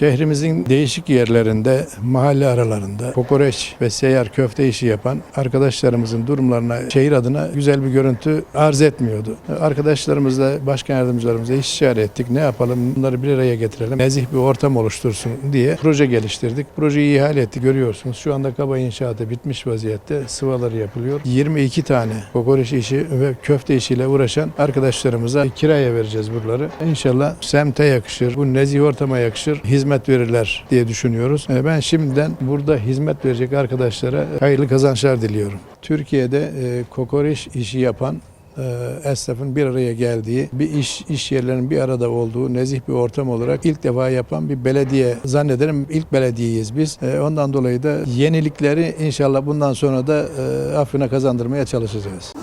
Şehrimizin değişik yerlerinde, mahalle aralarında kokoreç ve seyyar köfte işi yapan arkadaşlarımızın durumlarına şehir adına güzel bir görüntü arz etmiyordu. Arkadaşlarımızla, başkan yardımcılarımızla istişare ettik. Ne yapalım? Bunları bir araya getirelim. Nezih bir ortam oluştursun diye proje geliştirdik. Projeyi ihale ettik. Görüyorsunuz şu anda kaba inşaatı bitmiş vaziyette. Sıvaları yapılıyor. 22 tane kokoreç işi ve köfte işiyle uğraşan arkadaşlarımıza kiraya vereceğiz buraları. İnşallah semte yakışır, bu nezih ortama yakışır, hizmet verirler diye düşünüyoruz. E, Ben şimdiden burada hizmet verecek arkadaşlara hayırlı kazançlar diliyorum. Türkiye'de e, kokoreç işi yapan e, esnafın bir araya geldiği, bir iş iş yerlerinin bir arada olduğu nezih bir ortam olarak ilk defa yapan bir belediye. Zannederim ilk belediyeyiz biz. Ondan dolayı da yenilikleri inşallah bundan sonra da Afrin'e kazandırmaya çalışacağız.